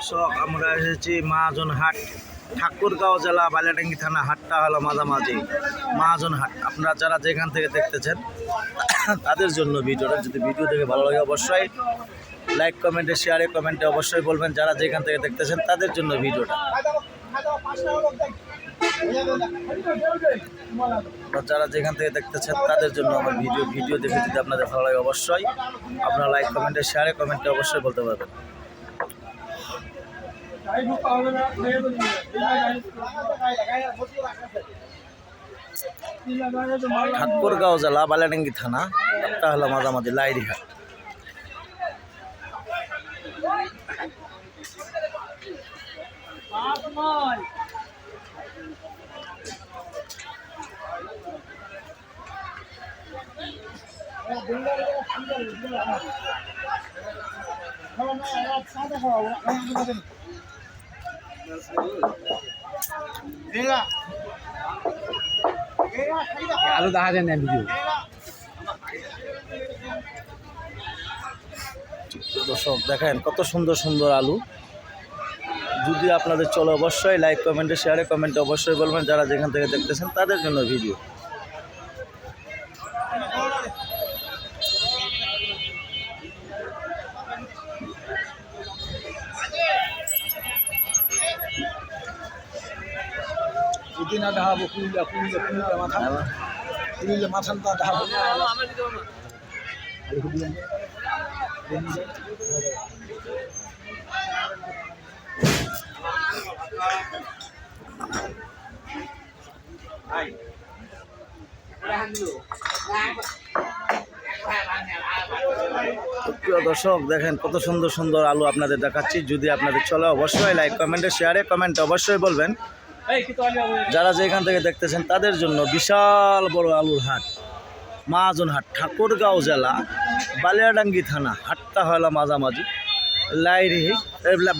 দর্শক আমরা এসেছি মহাজন হাট, ঠাকুরগাঁও জেলা বালিয়াডাঙ্গি থানা হাটটা হলো মাঝামাঝি। মহাজন হাট, আপনারা যারা যেখান থেকে দেখতেছেন, তাদের জন্য ভিডিওটা, যদি ভিডিও দেখে ভালো লাগে অবশ্যই লাইক কমেন্টে শেয়ারে কমেন্টে অবশ্যই বলবেন যারা যেখান থেকে দেখতেছেন, তাদের জন্য ভিডিওটা। যারা যেখান থেকে দেখতেছেন, তাদের জন্য আমার ভিডিও ভিডিও দেখে যদি আপনাদের ভালো লাগে অবশ্যই আপনারা লাইক কমেন্টে শেয়ারে কমেন্টে অবশ্যই বলতে পারবেন। ঠাকুরগাঁও জেলা বালিয়াডাঙ্গি থানা একটা হলো মাঝামাঝি লাইরি হাট আলু দেখা যায় না ভিডিও দর্শক, দেখেন কত সুন্দর সুন্দর আলু। যদি আপনাদের চলে অবশ্যই লাইক কমেন্টে শেয়ারে কমেন্টে অবশ্যই বলবেন যারা যেখান থেকে দেখতেছেন তাদের জন্য ভিডিও মাথা। প্রিয় দর্শক, দেখেন কত সুন্দর সুন্দর আলু আপনাদের দেখাচ্ছি। যদি আপনাদের চলে, অবশ্যই লাইক কমেন্টে শেয়ারে কমেন্টে অবশ্যই বলবেন। যারা যেখান থেকে দেখতেছেন, তাদের জন্য বিশাল বড় আলুর হাট। মাহাজন হাট, ঠাকুরগাঁও জেলা, বালিয়াডাঙ্গি থানা। হাটটা হলো মাঝামাঝি। লাইরি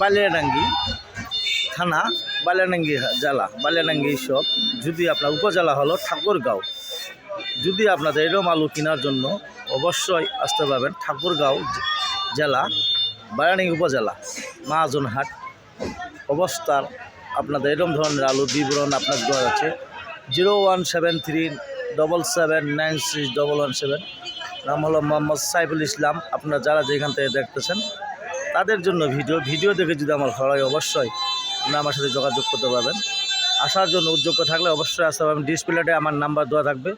বালিয়াডাঙ্গি থানা, বালিয়াডাঙ্গি জেলা, বালিয়াডাঙ্গি সব। যদি আপনার উপজেলা হলো ঠাকুরগাঁও। যদি আপনাদের এরম আলু কেনার জন্য অবশ্যই আসতে পারবেন ঠাকুরগাঁও জেলা বারাণী উপজেলা। মহাজন হাট, অবস্থার আপনাদের এরকম ধরনের আলু বিবরণ আপনার দেওয়া আছে। Zero one seven three double seven nine six double one seven. নাম হলো মোহাম্মদ সাইফুল ইসলাম। আপনারা যারা যেখান থেকে দেখতেছেন, তাদের জন্য ভিডিও ভিডিও দেখে যদি আমার ভালো হয় অবশ্যই আপনারা আমার সাথে যোগাযোগ করতে পারবেন। আসার জন্য উদ্যোগ্য থাকলে অবশ্যই আসতে পারবেন। ডিসপ্লেতে আমার নাম্বার দেওয়া থাকবে।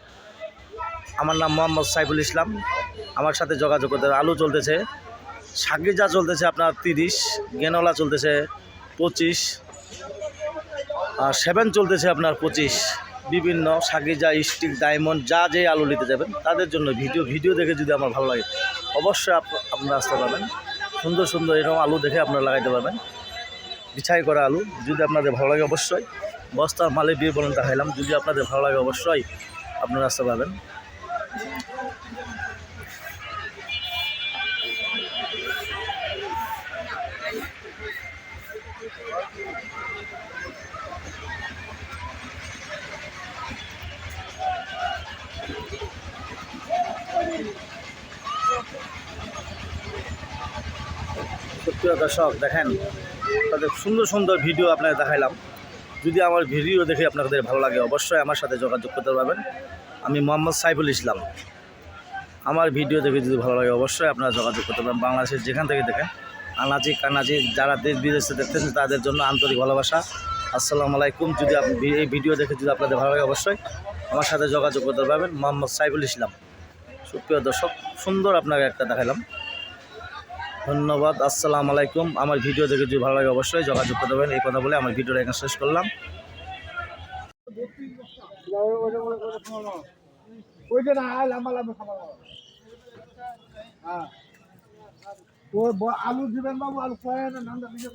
আমার নাম মোহাম্মদ সাইফুল ইসলাম। আমার সাথে যোগাযোগ করতে। আলু চলতেছে সাগিজা চলতেছে আপনার তিরিশ, গেনলা চলতেছে পঁচিশ সেভেন চলতেছে আপনার পঁচিশ। বিভিন্ন সাগিজা, স্টিক, ডায়মন্ড, যা যে আলু নিতে যাবেন, তাদের জন্য ভিডিও ভিডিও দেখে যদি আমার ভালো লাগে, অবশ্যই আপ- আপনারা আসতে পারবেন। সুন্দর সুন্দর এরকম আলু দেখে আপনারা লাগাইতে পারবেন। বিছাই করা আলু, যদি আপনাদের ভালো লাগে অবশ্যই। বস্তার মালে, বিয়ে বলেন দেখাইলাম, যদি আপনাদের ভালো লাগে অবশ্যই আপনারা আসতে পারবেন। সুপ্রিয় দর্শক, দেখেন, তাদের সুন্দর সুন্দর ভিডিও আপনাদের দেখাইলাম। যদি আমার ভিডিও দেখে আপনাদের ভালো লাগে, অবশ্যই আমার সাথে যোগাযোগ করতে পারবেন। আমি মোহাম্মদ সাইফুল ইসলাম। আমার ভিডিও দেখে যদি ভালো লাগে, অবশ্যই আপনারা যোগাযোগ করতে পারেন। বাংলাদেশের যেখান থেকে দেখেন আনাচি কানাচি যারা দেশ বিদেশে দেখতেছেন, তাদের জন্য আন্তরিক ভালোবাসা। আসসালামু আলাইকুম। যদি আপনি এই ভিডিও দেখে যদি আপনাদের ভালো লাগে, অবশ্যই আমার সাথে যোগাযোগ করতে পারবেন। মোহাম্মদ সাইফুল ইসলাম। সুপ্রিয় দর্শক, সুন্দর আপনাকে একটা দেখালাম ধন্যবাদ। আসসালামু আলাইকুম। আমার ভিডিও দেখে যদি ভালো লাগে, অবশ্যই যোগাযোগ করতে পারেন এই কথা বলে আমার ভিডিওটা এখানে শেষ করলাম। হ্যাঁ। ও আলু দিবেন বাবু আলু কয় না নামটা দিতে